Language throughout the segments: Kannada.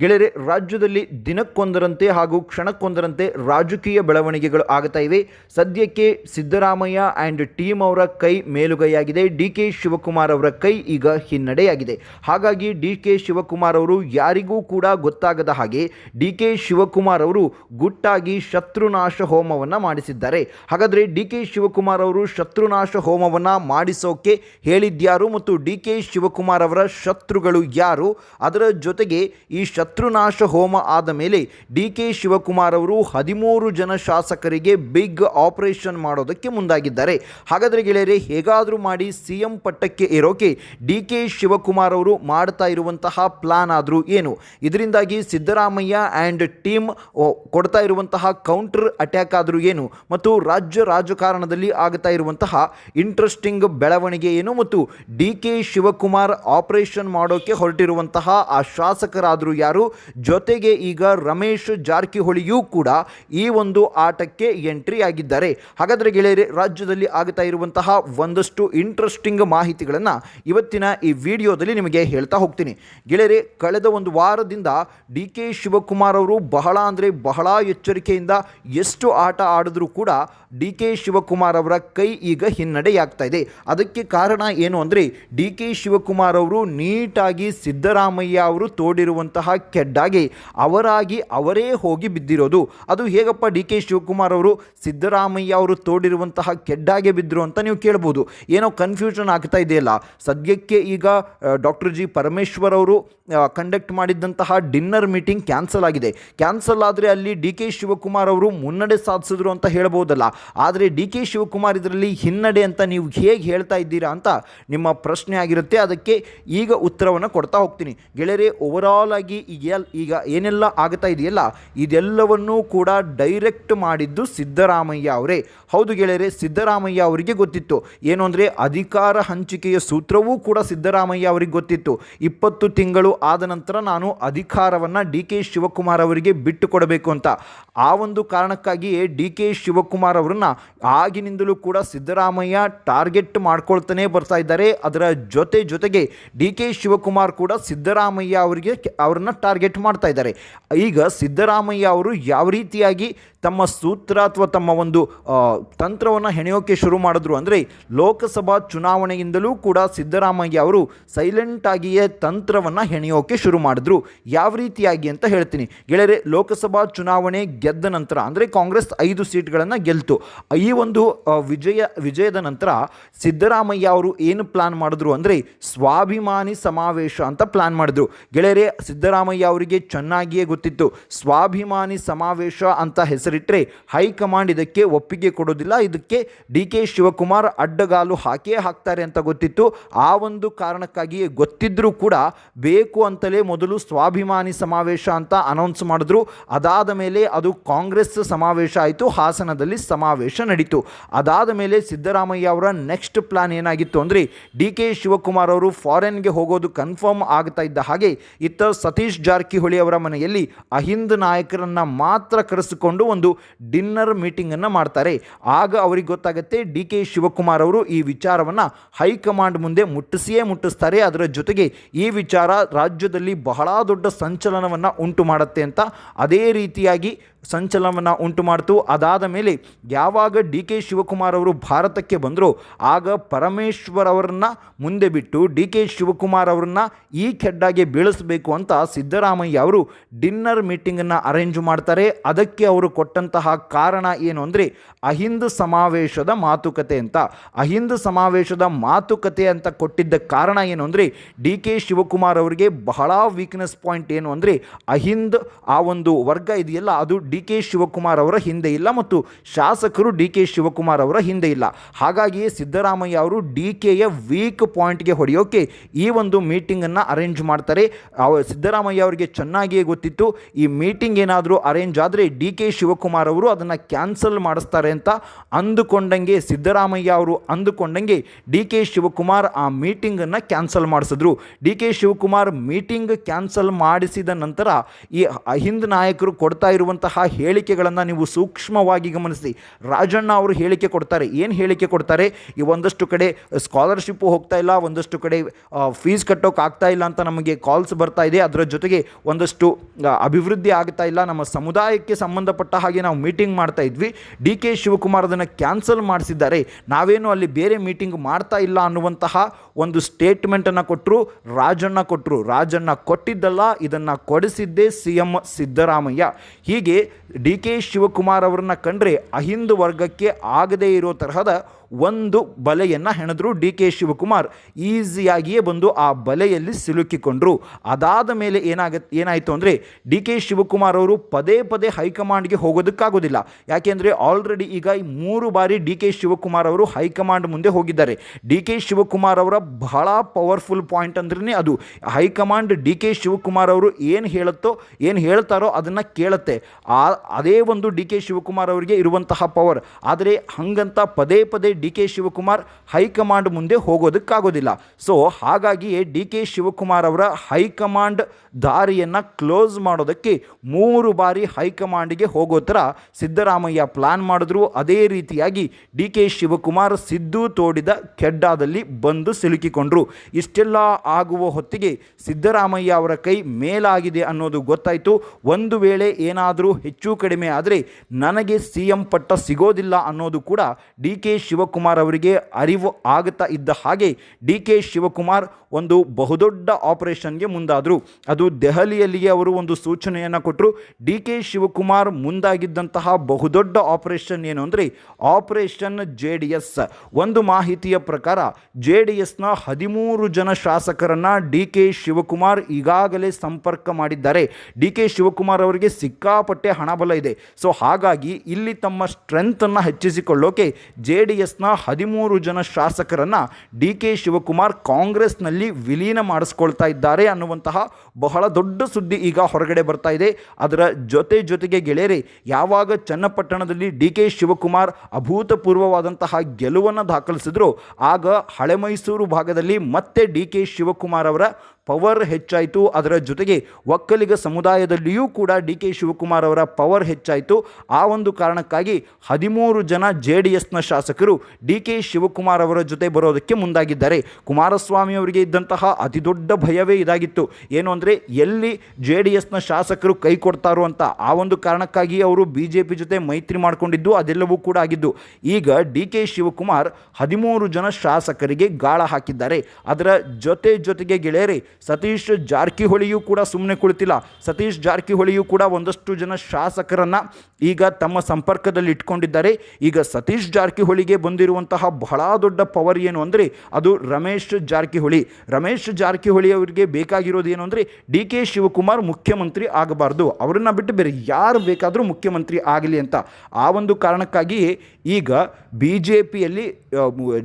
ಗೆಳೆಯರೆ, ರಾಜ್ಯದಲ್ಲಿ ದಿನಕ್ಕೊಂದರಂತೆ ಹಾಗೂ ಕ್ಷಣಕ್ಕೊಂದರಂತೆ ರಾಜಕೀಯ ಬೆಳವಣಿಗೆಗಳು ಆಗ್ತಾ ಇವೆ. ಸದ್ಯಕ್ಕೆ ಸಿದ್ದರಾಮಯ್ಯ ಆ್ಯಂಡ್ ಟೀಮ್ ಅವರ ಕೈ ಮೇಲುಗೈಯಾಗಿದೆ. ಡಿ ಕೆ ಶಿವಕುಮಾರ್ ಅವರ ಕೈ ಈಗ ಹಿನ್ನಡೆಯಾಗಿದೆ. ಹಾಗಾಗಿ ಡಿ ಕೆ ಶಿವಕುಮಾರ್ ಅವರು ಯಾರಿಗೂ ಕೂಡ ಗೊತ್ತಾಗದ ಹಾಗೆ ಡಿ ಕೆ ಶಿವಕುಮಾರ್ ಅವರು ಗುಟ್ಟಾಗಿ ಶತ್ರುನಾಶ ಹೋಮವನ್ನು ಮಾಡಿಸಿದ್ದಾರೆ. ಹಾಗಾದರೆ ಡಿ ಕೆ ಶಿವಕುಮಾರ್ ಅವರು ಶತ್ರುನಾಶ ಹೋಮವನ್ನು ಮಾಡಿಸೋಕೆ ಹೇಳಿದ್ಯಾರು ಮತ್ತು ಡಿ ಕೆ ಶಿವಕುಮಾರ್ ಅವರ ಶತ್ರುಗಳು ಯಾರು? ಅದರ ಜೊತೆಗೆ ಈ ಶತ್ರುನಾಶ ಹೋಮ ಆದ ಮೇಲೆ ಡಿ ಕೆ ಶಿವಕುಮಾರ್ ಅವರು ಹದಿಮೂರು ಜನ ಶಾಸಕರಿಗೆ ಬಿಗ್ ಆಪರೇಷನ್ ಮಾಡೋದಕ್ಕೆ ಮುಂದಾಗಿದ್ದಾರೆ. ಹಾಗಾದರೆ ಗೆಳೆಯರೆ, ಹೇಗಾದರೂ ಮಾಡಿ ಸಿ ಎಂ ಪಟ್ಟಕ್ಕೆ ಏರೋಕೆ ಡಿ ಕೆ ಶಿವಕುಮಾರ್ ಅವರು ಮಾಡ್ತಾ ಇರುವಂತಹ ಪ್ಲಾನ್ ಆದರೂ ಏನು? ಇದರಿಂದಾಗಿ ಸಿದ್ದರಾಮಯ್ಯ ಆ್ಯಂಡ್ ಟೀಮ್ ಕೊಡ್ತಾ ಇರುವಂತಹ ಕೌಂಟರ್ ಅಟ್ಯಾಕ್ ಆದರೂ ಏನು? ಮತ್ತು ರಾಜ್ಯ ರಾಜಕಾರಣದಲ್ಲಿ ಆಗ್ತಾ ಇರುವಂತಹ ಇಂಟ್ರೆಸ್ಟಿಂಗ್ ಬೆಳವಣಿಗೆ ಏನು? ಮತ್ತು ಡಿ ಕೆ ಶಿವಕುಮಾರ್ ಆಪರೇಷನ್ ಮಾಡೋಕೆ ಹೊರಟಿರುವಂತಹ ಆ ಶಾಸಕರಾದರೂ ಯಾರು? ಜೊತೆಗೆ ಈಗ ರಮೇಶ್ ಜಾರಕಿಹೊಳಿಯೂ ಕೂಡ ಈ ಒಂದು ಆಟಕ್ಕೆ ಎಂಟ್ರಿ ಆಗಿದ್ದಾರೆ. ಹಾಗಾದರೆ ಗೆಳೆಯರೆ, ರಾಜ್ಯದಲ್ಲಿ ಆಗ್ತಾ ಇರುವಂತಹ ಒಂದಷ್ಟು ಇಂಟ್ರೆಸ್ಟಿಂಗ್ ಮಾಹಿತಿಗಳನ್ನು ಇವತ್ತಿನ ಈ ವಿಡಿಯೋದಲ್ಲಿ ನಿಮಗೆ ಹೇಳ್ತಾ ಹೋಗ್ತೀನಿ. ಗೆಳೆಯರೆ, ಕಳೆದ ಒಂದು ವಾರದಿಂದ ಡಿ ಕೆ ಶಿವಕುಮಾರ್ ಅವರು ಬಹಳ ಅಂದರೆ ಬಹಳ ಎಚ್ಚರಿಕೆಯಿಂದ ಎಷ್ಟು ಆಟ ಆಡಿದ್ರೂ ಕೂಡ ಡಿ ಕೆ ಶಿವಕುಮಾರ್ ಅವರ ಕೈ ಈಗ ಹಿನ್ನಡೆಯಾಗ್ತಾ ಇದೆ. ಅದಕ್ಕೆ ಕಾರಣ ಏನು ಅಂದರೆ ಡಿ ಕೆ ಶಿವಕುಮಾರ್ ಅವರು ನೀಟಾಗಿ ಸಿದ್ದರಾಮಯ್ಯ ಅವರು ತೋಡಿರುವಂತಹ ಕೆಡ್ಡಾಗಿ ಅವರಾಗಿ ಅವರೇ ಹೋಗಿ ಬಿದ್ದಿರೋದು. ಅದು ಹೇಗಪ್ಪ ಡಿ ಕೆ ಶಿವಕುಮಾರ್ ಅವರು ಸಿದ್ದರಾಮಯ್ಯ ಅವರು ತೋಡಿರುವಂತಹ ಕೆಡ್ಡಾಗೆ ಬಿದ್ದರು ಅಂತ ನೀವು ಕೇಳ್ಬೋದು. ಏನೋ ಕನ್ಫ್ಯೂಷನ್ ಆಗ್ತಾ ಇದೆಯಲ್ಲ. ಸದ್ಯಕ್ಕೆ ಈಗ ಡಾಕ್ಟರ್ ಜಿ ಪರಮೇಶ್ವರ್ ಅವರು ಕಂಡಕ್ಟ್ ಮಾಡಿದ್ದಂತಹ ಡಿನ್ನರ್ ಮೀಟಿಂಗ್ ಕ್ಯಾನ್ಸಲ್ ಆಗಿದೆ. ಕ್ಯಾನ್ಸಲ್ ಆದರೆ ಅಲ್ಲಿ ಡಿ ಕೆ ಶಿವಕುಮಾರ್ ಅವರು ಮುನ್ನಡೆ ಸಾಧಿಸಿದ್ರು ಅಂತ ಹೇಳ್ಬೋದಲ್ಲ. ಆದರೆ ಡಿ ಕೆ ಶಿವಕುಮಾರ್ ಇದರಲ್ಲಿ ಹಿನ್ನಡೆ ಅಂತ ನೀವು ಹೇಗೆ ಹೇಳ್ತಾ ಇದ್ದೀರಾ ಅಂತ ನಿಮ್ಮ ಪ್ರಶ್ನೆ ಆಗಿರುತ್ತೆ. ಅದಕ್ಕೆ ಈಗ ಉತ್ತರವನ್ನು ಕೊಡ್ತಾ ಹೋಗ್ತೀನಿ. ಗೆಳೆಯರೆ ಓವರಾಲ್ ಆಗಿ ಈಗ ಈಗ ಏನೆಲ್ಲ ಆಗ್ತಾ ಇದೆಯಲ್ಲ? ಇದೆಲ್ಲವನ್ನೂ ಕೂಡ ಡೈರೆಕ್ಟ್ ಮಾಡಿದ್ದು ಸಿದ್ದರಾಮಯ್ಯ ಅವರೇ. ಹೌದು ಗೆಳೆಯರೆ, ಸಿದ್ದರಾಮಯ್ಯ ಅವರಿಗೆ ಗೊತ್ತಿತ್ತು. ಏನು ಅಂದರೆ ಅಧಿಕಾರ ಹಂಚಿಕೆಯ ಸೂತ್ರವೂ ಕೂಡ ಸಿದ್ದರಾಮಯ್ಯ ಅವರಿಗೆ ಗೊತ್ತಿತ್ತು. ಇಪ್ಪತ್ತು ತಿಂಗಳು ಆದ ನಂತರ ನಾನು ಅಧಿಕಾರವನ್ನು ಡಿ ಕೆ ಶಿವಕುಮಾರ್ ಅವರಿಗೆ ಬಿಟ್ಟು ಕೊಡಬೇಕು ಅಂತ. ಆ ಒಂದು ಕಾರಣಕ್ಕಾಗಿಯೇ ಡಿ ಕೆ ಶಿವಕುಮಾರ್ ಅವರನ್ನು ಆಗಿನಿಂದಲೂ ಕೂಡ ಸಿದ್ದರಾಮಯ್ಯ ಟಾರ್ಗೆಟ್ ಮಾಡ್ಕೊಳ್ತಾನೆ ಬರ್ತಾ ಇದ್ದಾರೆ. ಅದರ ಜೊತೆ ಜೊತೆಗೆ ಡಿ ಕೆ ಶಿವಕುಮಾರ್ ಕೂಡ ಸಿದ್ದರಾಮಯ್ಯ ಅವರಿಗೆ ಅವ್ರನ್ನ ಟಾರ್ಗೆಟ್ ಮಾಡ್ತಾ ಇದ್ದಾರೆ. ಈಗ ಸಿದ್ದರಾಮಯ್ಯ ಅವರು ಯಾವ ರೀತಿಯಾಗಿ ತಮ್ಮ ಸೂತ್ರ ಅಥವಾ ತಮ್ಮ ಒಂದು ತಂತ್ರವನ್ನು ಹೆಣೆಯೋಕೆ ಶುರು ಮಾಡಿದ್ರು ಅಂದರೆ ಲೋಕಸಭಾ ಚುನಾವಣೆಯಿಂದಲೂ ಕೂಡ ಸಿದ್ದರಾಮಯ್ಯ ಅವರು ಸೈಲೆಂಟಾಗಿಯೇ ತಂತ್ರವನ್ನು ಹೆಣೆಯೋಕೆ ಶುರು ಮಾಡಿದ್ರು. ಯಾವ ರೀತಿಯಾಗಿ ಅಂತ ಹೇಳ್ತೀನಿ. ಗೆಳೆಯರೆ, ಲೋಕಸಭಾ ಚುನಾವಣೆ ಗೆದ್ದ ನಂತರ ಅಂದರೆ ಕಾಂಗ್ರೆಸ್ ಐದು ಸೀಟ್ಗಳನ್ನು ಗೆಲ್ತು. ಈ ಒಂದು ವಿಜಯ, ವಿಜಯದ ನಂತರ ಸಿದ್ದರಾಮಯ್ಯ ಅವರು ಏನು ಪ್ಲಾನ್ ಮಾಡಿದ್ರು ಅಂದರೆ ಸ್ವಾಭಿಮಾನಿ ಸಮಾವೇಶ ಅಂತ ಪ್ಲಾನ್ ಮಾಡಿದ್ರು. ಗೆಳೆಯರೆ, ಸಿದ್ದರಾಮಯ್ಯ ಅವರಿಗೆ ಚೆನ್ನಾಗಿಯೇ ಗೊತ್ತಿತ್ತು. ಸ್ವಾಭಿಮಾನಿ ಸಮಾವೇಶ ಅಂತ ಹೆಸರಿಟ್ಟರೆ ಹೈಕಮಾಂಡ್ ಇದಕ್ಕೆ ಒಪ್ಪಿಗೆ ಕೊಡೋದಿಲ್ಲ. ಇದಕ್ಕೆ ಡಿ ಕೆ ಶಿವಕುಮಾರ್ ಅಡ್ಡಗಾಲು ಹಾಕೇ ಹಾಕ್ತಾರೆ ಅಂತ ಗೊತ್ತಿತ್ತು. ಆ ಒಂದು ಕಾರಣಕ್ಕಾಗಿಯೇ ಗೊತ್ತಿದ್ದರೂ ಕೂಡ ಬೇಕು ಅಂತಲೇ ಮೊದಲು ಸ್ವಾಭಿಮಾನಿ ಸಮಾವೇಶ ಅಂತ ಅನೌನ್ಸ್ ಮಾಡಿದ್ರು. ಅದಾದ ಮೇಲೆ ಅದು ಕಾಂಗ್ರೆಸ್ ಸಮಾವೇಶ ಆಯಿತು. ಹಾಸನದಲ್ಲಿ ಸಮಾವೇಶ ನಡೀತು. ಅದಾದ ಮೇಲೆ ಸಿದ್ದರಾಮಯ್ಯ ಅವರ ನೆಕ್ಸ್ಟ್ ಪ್ಲಾನ್ ಏನಾಗಿತ್ತು ಅಂದರೆ ಡಿ ಕೆ ಶಿವಕುಮಾರ್ ಅವರು ಫಾರಿನ್ಗೆ ಹೋಗೋದು ಕನ್ಫರ್ಮ್ ಆಗ್ತಾ ಇದ್ದ ಹಾಗೆ ಇತ್ತ ಸತೀಶ್ ಜಾರಕಿಹೊಳಿ ಅವರ ಮನೆಯಲ್ಲಿ ಅಹಿಂದ್ ನಾಯಕರನ್ನ ಮಾತ್ರ ಕರೆಸಿಕೊಂಡು ಒಂದು ಡಿನ್ನರ್ ಮೀಟಿಂಗನ್ನು ಮಾಡ್ತಾರೆ. ಆಗ ಅವರಿಗೆ ಗೊತ್ತಾಗುತ್ತೆ ಡಿ ಕೆ ಶಿವಕುಮಾರ್ ಅವರು ಈ ವಿಚಾರವನ್ನು ಹೈಕಮಾಂಡ್ ಮುಂದೆ ಮುಟ್ಟಿಸಿಯೇ ಮುಟ್ಟಿಸ್ತಾರೆ. ಅದರ ಜೊತೆಗೆ ಈ ವಿಚಾರ ರಾಜ್ಯದಲ್ಲಿ ಬಹಳ ದೊಡ್ಡ ಸಂಚಲನವನ್ನು ಉಂಟು ಮಾಡುತ್ತೆ ಅಂತ ಅದೇ ರೀತಿಯಾಗಿ ಸಂಚಲನವನ್ನು ಉಂಟು ಮಾಡ್ತು. ಅದಾದ ಮೇಲೆ ಯಾವಾಗ ಡಿ ಕೆ ಶಿವಕುಮಾರ್ ಅವರು ಭಾರತಕ್ಕೆ ಬಂದರೂ ಆಗ ಪರಮೇಶ್ವರ್ ಅವರನ್ನ ಮುಂದೆ ಬಿಟ್ಟು ಡಿ ಕೆ ಶಿವಕುಮಾರ್ ಅವರನ್ನ ಈ ಕೆಡ್ಡಾಗೆ ಬೀಳಿಸಬೇಕು ಅಂತ ಸಿದ್ದರಾಮಯ್ಯ ಅವರು ಡಿನ್ನರ್ ಮೀಟಿಂಗನ್ನು ಅರೇಂಜ್ ಮಾಡ್ತಾರೆ. ಅದಕ್ಕೆ ಅವರು ಕೊಟ್ಟಂತಹ ಕಾರಣ ಏನು ಅಂದರೆ ಅಹಿಂದ ಸಮಾವೇಶದ ಮಾತುಕತೆ ಅಂತ. ಅಹಿಂದ ಸಮಾವೇಶದ ಮಾತುಕತೆ ಅಂತ ಕೊಟ್ಟಿದ್ದ ಕಾರಣ ಏನು ಅಂದರೆ ಡಿ ಕೆ ಶಿವಕುಮಾರ್ ಅವರಿಗೆ ಬಹಳ ವೀಕ್ನೆಸ್ ಪಾಯಿಂಟ್ ಏನು ಅಂದರೆ ಅಹಿಂದ್ ಆ ಒಂದು ವರ್ಗ ಇದೆಯಲ್ಲ, ಅದು ಡಿ ಕೆ ಶಿವಕುಮಾರ್ ಅವರ ಹಿಂದೆ ಇಲ್ಲ ಮತ್ತು ಶಾಸಕರು ಡಿ ಕೆ ಶಿವಕುಮಾರ್ ಅವರ ಹಿಂದೆ ಇಲ್ಲ. ಹಾಗಾಗಿಯೇ ಸಿದ್ದರಾಮಯ್ಯ ಅವರು ಡಿ ಕೆಯ ವೀಕ್ ಪಾಯಿಂಟ್ಗೆ ಹೊಡೆಯೋಕೆ ಈ ಒಂದು ಮೀಟಿಂಗನ್ನು ಅರೇಂಜ್ ಮಾಡ್ತಾರೆ. ಸಿದ್ದರಾಮಯ್ಯ ಅವರಿಗೆ ಚೆನ್ನಾಗಿಯೇ ಗೊತ್ತಿತ್ತು. ಈ ಮೀಟಿಂಗ್ ಏನಾದರೂ ಅರೇಂಜ್ ಆದರೆ ಡಿ ಕೆ ಶಿವಕುಮಾರ್ ಅವರು ಅದನ್ನು ಕ್ಯಾನ್ಸಲ್ ಮಾಡಿಸ್ತಾರೆ ಅಂತ ಅಂದುಕೊಂಡಂಗೆ ಸಿದ್ದರಾಮಯ್ಯ ಅವರು ಅಂದುಕೊಂಡಂಗೆ ಡಿ ಕೆ ಶಿವಕುಮಾರ್ ಆ ಮೀಟಿಂಗನ್ನು ಕ್ಯಾನ್ಸಲ್ ಮಾಡಿಸಿದ್ರು. D K Shivakumar meeting cancel ಮಾಡಿಸಿದ ನಂತರ ಈ ಅಹಿಂದ್ ನಾಯಕರು ಕೊಡ್ತಾ ಇರುವಂತಹ ಹೇಳಿಕೆಗಳನ್ನು ನೀವು ಸೂಕ್ಷ್ಮವಾಗಿ ಗಮನಿಸಿ. ರಾಜಣ್ಣ ಅವರು ಹೇಳಿಕೆ ಕೊಡ್ತಾರೆ. ಏನು ಹೇಳಿಕೆ ಕೊಡ್ತಾರೆ? ಈ ಒಂದಷ್ಟು ಕಡೆ ಸ್ಕಾಲರ್ಶಿಪ್ಪು ಹೋಗ್ತಾ ಇಲ್ಲ, ಒಂದಷ್ಟು ಕಡೆ ಫೀಸ್ ಕಟ್ಟೋಕೆ ಆಗ್ತಾ ಇಲ್ಲ ಅಂತ ನಮಗೆ ಕಾಲ್ಸ್ ಬರ್ತಾ ಇದೆ. ಅದರ ಜೊತೆಗೆ ಒಂದಷ್ಟು ಅಭಿವೃದ್ಧಿ ಆಗ್ತಾ ಇಲ್ಲ. ನಮ್ಮ ಸಮುದಾಯಕ್ಕೆ ಸಂಬಂಧಪಟ್ಟ ಹಾಗೆ ನಾವು ಮೀಟಿಂಗ್ ಮಾಡ್ತಾ ಇದ್ವಿ. ಡಿ ಕೆ ಶಿವಕುಮಾರ್ ಅದನ್ನು ಕ್ಯಾನ್ಸಲ್ ಮಾಡಿಸಿದ್ದಾರೆ. ನಾವೇನು ಅಲ್ಲಿ ಬೇರೆ ಮೀಟಿಂಗ್ ಮಾಡ್ತಾ ಇಲ್ಲ ಅನ್ನುವಂತಹ ಒಂದು ಸ್ಟೇಟ್ಮೆಂಟನ್ನು ಕೊಟ್ಟರು ರಾಜಣ್ಣ ಕೊಟ್ಟರು ರಾಜಣ್ಣ ಕೊಟ್ಟಿದ್ದಲ್ಲ, ಇದನ್ನು ಕೊಡಿಸಿದ್ದೇ ಸಿ ಎಂ ಸಿದ್ದರಾಮಯ್ಯ. ಹೀಗೆ ಡಿ ಕೆ ಶಿವಕುಮಾರ್ ಅವರನ್ನು ಕಂಡ್ರೆ ಅಹಿಂದು ವರ್ಗಕ್ಕೆ ಆಗದೇ ಇರೋ ತರಹದ ಒಂದು ಬಲೆಯನ್ನು ಹೆಣೆದ್ರು ಡಿ ಕೆ ಶಿವಕುಮಾರ್. ಈಸಿಯಾಗಿಯೇ ಬಂದು ಆ ಬಲೆಯಲ್ಲಿ ಸಿಲುಕಿಕೊಂಡ್ರು. ಅದಾದ ಮೇಲೆ ಏನಾಗ ಏನಾಯಿತು ಅಂದರೆ ಡಿ ಕೆ ಶಿವಕುಮಾರ್ ಅವರು ಪದೇ ಪದೇ ಹೈಕಮಾಂಡ್ಗೆ ಹೋಗೋದಕ್ಕಾಗೋದಿಲ್ಲ. ಯಾಕೆಂದರೆ ಆಲ್ರೆಡಿ ಈಗ ಮೂರು ಬಾರಿ ಡಿ ಕೆ ಶಿವಕುಮಾರ್ ಅವರು ಹೈಕಮಾಂಡ್ ಮುಂದೆ ಹೋಗಿದ್ದಾರೆ. ಡಿ ಕೆ ಶಿವಕುಮಾರ್ ಅವರ ಬಹಳ ಪವರ್ಫುಲ್ ಪಾಯಿಂಟ್ ಅಂದ್ರೆ ಅದು. ಹೈಕಮಾಂಡ್ ಡಿ ಕೆ ಶಿವಕುಮಾರ್ ಅವರು ಏನು ಹೇಳುತ್ತೋ, ಏನು ಹೇಳ್ತಾರೋ ಅದನ್ನು ಕೇಳುತ್ತೆ. ಆ, ಅದೇ ಒಂದು ಡಿ ಕೆ ಶಿವಕುಮಾರ್ ಅವರಿಗೆ ಇರುವಂತಹ ಪವರ್ ಆದರೆ ಹಂಗಂತ ಪದೇ ಪದೇ ಡಿ ಕೆ ಶಿವಕುಮಾರ್ ಹೈಕಮಾಂಡ್ ಮುಂದೆ ಹೋಗೋದಕ್ಕಾಗೋದಿಲ್ಲ. ಸೊ ಹಾಗಾಗಿಯೇ ಡಿ ಕೆ ಶಿವಕುಮಾರ್ ಅವರ ಹೈಕಮಾಂಡ್ ದಾರಿಯನ್ನು ಕ್ಲೋಸ್ ಮಾಡೋದಕ್ಕೆ ಮೂರು ಬಾರಿ ಹೈಕಮಾಂಡ್ಗೆ ಹೋಗೋ ಥರ ಸಿದ್ದರಾಮಯ್ಯ ಪ್ಲಾನ್ ಮಾಡಿದ್ರು. ಅದೇ ರೀತಿಯಾಗಿ ಡಿ ಕೆ ಶಿವಕುಮಾರ್ ಸಿದ್ದು ತೋಡಿದ ಕೆಡ್ಡಾದಲ್ಲಿ ಬಂದು ಸಿಲುಕಿಕೊಂಡ್ರು. ಇಷ್ಟೆಲ್ಲ ಆಗುವ ಹೊತ್ತಿಗೆ ಸಿದ್ದರಾಮಯ್ಯ ಅವರ ಕೈ ಮೇಲಾಗಿದೆ ಅನ್ನೋದು ಗೊತ್ತಾಯಿತು. ಒಂದು ವೇಳೆ ಏನಾದರೂ ಹೆಚ್ಚು ಕಡಿಮೆ ಆದರೆ ನನಗೆ ಸಿ ಎಂ ಪಟ್ಟ ಸಿಗೋದಿಲ್ಲ ಅನ್ನೋದು ಕೂಡ ಡಿ ಕೆ ಶಿವಕುಮಾರ್ ಅವರಿಗೆ ಅರಿವು ಆಗುತ್ತಾ ಇದ್ದ ಹಾಗೆ ಡಿ ಕೆ ಶಿವಕುಮಾರ್ ಒಂದು ಬಹುದೊಡ್ಡ ಆಪರೇಷನ್ಗೆ ಮುಂದಾದರು. ಅದು ದೆಹಲಿಯಲ್ಲಿಯೇ ಅವರು ಒಂದು ಸೂಚನೆಯನ್ನು ಕೊಟ್ಟರು ಡಿ ಕೆ ಶಿವಕುಮಾರ್ ಮುಂದಾಗಿದ್ದಂತಹ ಬಹುದೊಡ್ಡ ಆಪರೇಷನ್ ಏನು ಅಂದರೆ ಆಪರೇಷನ್ ಜೆ ಒಂದು ಮಾಹಿತಿಯ ಪ್ರಕಾರ ಜೆ ಡಿ ಎಸ್ನ ಹದಿಮೂರು ಜನ ಶಾಸಕರನ್ನು ಡಿ ಕೆ ಶಿವಕುಮಾರ್ ಈಗಾಗಲೇ ಸಂಪರ್ಕ ಮಾಡಿದ್ದಾರೆ. ಡಿ ಕೆ ಶಿವಕುಮಾರ್ ಅವರಿಗೆ ಸಿಕ್ಕಾಪಟ್ಟೆ ಹಣಬಲ ಇದೆ. ಸೊ ಹಾಗಾಗಿ ಇಲ್ಲಿ ತಮ್ಮ ಸ್ಟ್ರೆಂತನ್ನು ಹೆಚ್ಚಿಸಿಕೊಳ್ಳೋಕೆ ಜೆ ಡಿ ಎಸ್ನ ಹದಿಮೂರು ಜನ ಶಾಸಕರನ್ನು ಡಿ ಕೆ ಶಿವಕುಮಾರ್ ಕಾಂಗ್ರೆಸ್ನಲ್ಲಿ ವಿಲೀನ ಮಾಡಿಸ್ಕೊಳ್ತಾ ಇದ್ದಾರೆ ಅನ್ನುವಂತಹ ಬಹಳ ದೊಡ್ಡ ಸುದ್ದಿ ಈಗ ಹೊರಗಡೆ ಬರ್ತಾ ಇದೆ. ಅದರ ಜೊತೆ ಜೊತೆಗೆ ಗೆಳೆಯರೆ, ಯಾವಾಗ ಚನ್ನಪಟ್ಟಣದಲ್ಲಿ ಡಿ ಕೆ ಶಿವಕುಮಾರ್ ಅಭೂತಪೂರ್ವವಾದಂತಹ ಗೆಲುವನ್ನು ದಾಖಲಿಸಿದ್ರು, ಆಗ ಹಳೆ ಮೈಸೂರು ಭಾಗದಲ್ಲಿ ಮತ್ತೆ ಡಿ ಕೆ ಶಿವಕುಮಾರ್ ಅವರ ಪವರ್ ಹೆಚ್ಚಾಯಿತು. ಅದರ ಜೊತೆಗೆ ಒಕ್ಕಲಿಗ ಸಮುದಾಯದಲ್ಲಿಯೂ ಕೂಡ ಡಿ ಕೆ ಶಿವಕುಮಾರ್ ಅವರ ಪವರ್ ಹೆಚ್ಚಾಯಿತು. ಆ ಒಂದು ಕಾರಣಕ್ಕಾಗಿ ಹದಿಮೂರು ಜನ ಜೆ ಡಿ ಎಸ್ನ ಶಾಸಕರು ಡಿ ಕೆ ಶಿವಕುಮಾರ್ ಅವರ ಜೊತೆ ಬರೋದಕ್ಕೆ ಮುಂದಾಗಿದ್ದಾರೆ. ಕುಮಾರಸ್ವಾಮಿ ಅವರಿಗೆ ಇದ್ದಂತಹ ಅತಿದೊಡ್ಡ ಭಯವೇ ಇದಾಗಿತ್ತು. ಏನು ಅಂದರೆ ಎಲ್ಲಿ ಜೆ ಡಿ ಎಸ್ನ ಶಾಸಕರು ಕೈ ಕೊಡ್ತಾರೋ ಅಂತ ಆ ಒಂದು ಕಾರಣಕ್ಕಾಗಿ ಅವರು ಬಿ ಜೆ ಪಿ ಜೊತೆ ಮೈತ್ರಿ ಮಾಡಿಕೊಂಡಿದ್ದು ಅದೆಲ್ಲವೂ ಕೂಡ ಆಗಿದ್ದು. ಈಗ ಡಿ ಕೆ ಶಿವಕುಮಾರ್ ಹದಿಮೂರು ಜನ ಶಾಸಕರಿಗೆ ಗಾಳ ಹಾಕಿದ್ದಾರೆ. ಅದರ ಜೊತೆ ಜೊತೆಗೆ ಗೆಳೆಯರೆ ಸತೀಶ್ ಜಾರಕಿಹೊಳಿಯೂ ಕೂಡ ಸುಮ್ಮನೆ ಕುಳಿತಿಲ್ಲ. ಸತೀಶ್ ಜಾರಕಿಹೊಳಿಯೂ ಕೂಡ ಒಂದಷ್ಟು ಜನ ಶಾಸಕರನ್ನು ಈಗ ತಮ್ಮ ಸಂಪರ್ಕದಲ್ಲಿ ಇಟ್ಕೊಂಡಿದ್ದಾರೆ. ಈಗ ಸತೀಶ್ ಜಾರಕಿಹೊಳಿಗೆ ಬಂದಿರುವಂತಹ ಬಹಳ ದೊಡ್ಡ ಪವರ್ ಏನು ಅಂದರೆ ಅದು ರಮೇಶ್ ಜಾರಕಿಹೊಳಿ. ರಮೇಶ್ ಜಾರಕಿಹೊಳಿ ಅವರಿಗೆ ಬೇಕಾಗಿರೋದು ಏನು ಅಂದರೆ ಡಿ ಕೆ ಶಿವಕುಮಾರ್ ಮುಖ್ಯಮಂತ್ರಿ ಆಗಬಾರ್ದು. ಅವರನ್ನು ಬಿಟ್ಟು ಬೇರೆ ಯಾರು ಬೇಕಾದರೂ ಮುಖ್ಯಮಂತ್ರಿ ಆಗಲಿ ಅಂತ. ಆ ಒಂದು ಕಾರಣಕ್ಕಾಗಿ ಈಗ ಬಿ ಜೆ ಪಿಯಲ್ಲಿ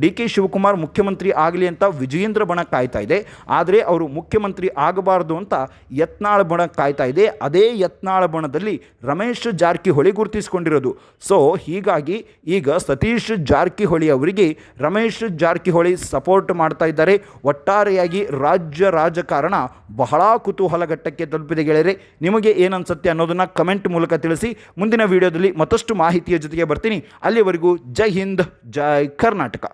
ಡಿ ಕೆ ಶಿವಕುಮಾರ್ ಮುಖ್ಯಮಂತ್ರಿ ಆಗಲಿ ಅಂತ ವಿಜಯೇಂದ್ರ ಬಣ ಕಾಯ್ತಾ ಇದೆ. ಆದರೆ ಅವರು ಮುಖ್ಯಮಂತ್ರಿ ಆಗಬಾರ್ದು ಅಂತ ಯತ್ನಾಳ ಬಣ ಕಾಯ್ತಾ ಇದೆ. ಅದೇ ಯತ್ನಾಳ ಬಣದಲ್ಲಿ ರಮೇಶ್ ಜಾರಕಿಹೊಳಿ ಗುರುತಿಸಿಕೊಂಡಿರೋದು. ಸೊ, ಹೀಗಾಗಿ ಈಗ ಸತೀಶ್ ಜಾರಕಿಹೊಳಿ ಅವರಿಗೆ ರಮೇಶ್ ಜಾರಕಿಹೊಳಿ ಸಪೋರ್ಟ್ ಮಾಡ್ತಾ ಇದ್ದಾರೆ. ಒಟ್ಟಾರೆಯಾಗಿ ರಾಜ್ಯ ರಾಜಕಾರಣ ಬಹಳ ಕುತೂಹಲಘಟ್ಟಕ್ಕೆ ತಲುಪಿದೆ ಗೆಳೆಯರೆ. ನಿಮಗೆ ಏನನ್ಸುತ್ತೆ ಅನ್ನೋದನ್ನು ಕಮೆಂಟ್ ಮೂಲಕ ತಿಳಿಸಿ. ಮುಂದಿನ ವಿಡಿಯೋದಲ್ಲಿ ಮತ್ತಷ್ಟು ಮಾಹಿತಿಯ ಜೊತೆಗೆ ಬರ್ತೀನಿ. ಅಲ್ಲಿವರೆಗೂ ಜೈ ಹಿಂದ್ ಜೈ ಕರ್ನಾಟಕ.